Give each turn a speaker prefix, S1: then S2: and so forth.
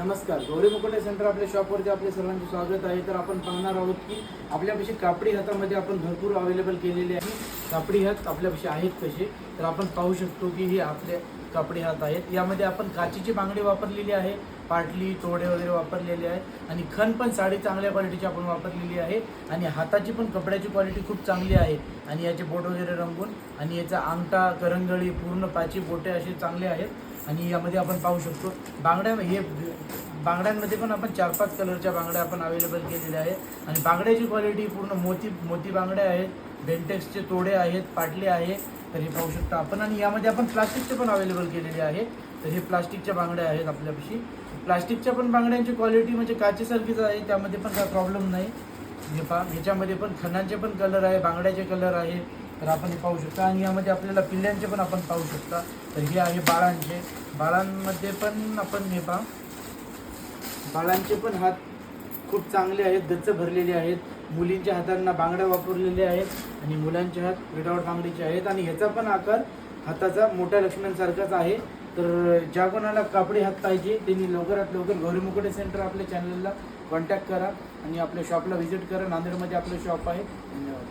S1: नमस्कार. गौरी मुकुटे सेंटर आपल्या शॉपवरती आपले सर्वांचे स्वागत आहे. तर आपण पाहणार आहोत की आपल्यापाशी कापडी हातामध्ये आपण भरपूर अवेलेबल केलेले आहे. कापडी हात आपल्यापाशी आहेत कसे तर आपण पाहू शकतो की हे आपल्या कपडे हात आहेत. यामध्ये आपण काचीची बांगडी वापरलेली आहे पाटली तोडे वगैरे वापरलेले आहे आणि खण पण साडी चांगल्या क्वालिटीची आपण वापरलेली आहे. आणि हाताची पण कपड्याची क्वालिटी खूप चांगली आहे. आणि याचे बोट वगैरे रंगून आणि याचा अंगठा करंगळी पूर्ण पाची बोटे असे चांगले आहेत. आणि यामध्ये आपण पाहू शकतो बांगड्या हे बांगड्यांमध्ये पण आपण चार पाच कलरच्या बांगड्या आपण अवेलेबल केलेल्या आहेत. आणि बांगड्याची क्वालिटी पूर्ण मोती मोती बांगड्या आहेत. बेंटेक्सचे तोडे आहेत पाटले आहे तर हे पाहू शकता आपण. आणि यामध्ये आपण प्लास्टिकचे पण अवेलेबल केलेले आहे तर हे प्लास्टिकच्या बांगड्या आहेत आपल्यापाशी. प्लास्टिकच्या पण बांगड्यांची क्वालिटी म्हणजे काचेसारखीच आहे त्यामध्ये पण काय प्रॉब्लेम नाही. हे पा ह्याच्यामध्ये पण खणांचे पण कलर आहे बांगड्याचे कलर आहे. तर आपण हे पाहू शकता. आणि यामध्ये आपल्याला पिल्ल्यांचे पण आपण पाहू शकता. तर हे आहे बाळांचे. बाळांमध्ये पण आपण हे पा बाळांचे पण हात खूप चांगले आहेत गच्च भरलेले आहेत. मुलींच्या हातांना बांगड्या वापरलेल्या आहेत आणि मुलांचे हात विडावट बांगडीचे आहेत. आणि ह्याचा पण आकार हाताचा मोठ्या लक्ष्मणसारखाच आहे. तर ज्या कोणाला कापडी हात पाहिजे त्यांनी लवकरात लवकर गौरी मुकुटे सेंटर आपल्या चॅनलला कॉन्टॅक्ट करा आणि आपल्या शॉपला व्हिजिट करा. नांदेडमध्ये आपलं शॉप आहे. धन्यवाद.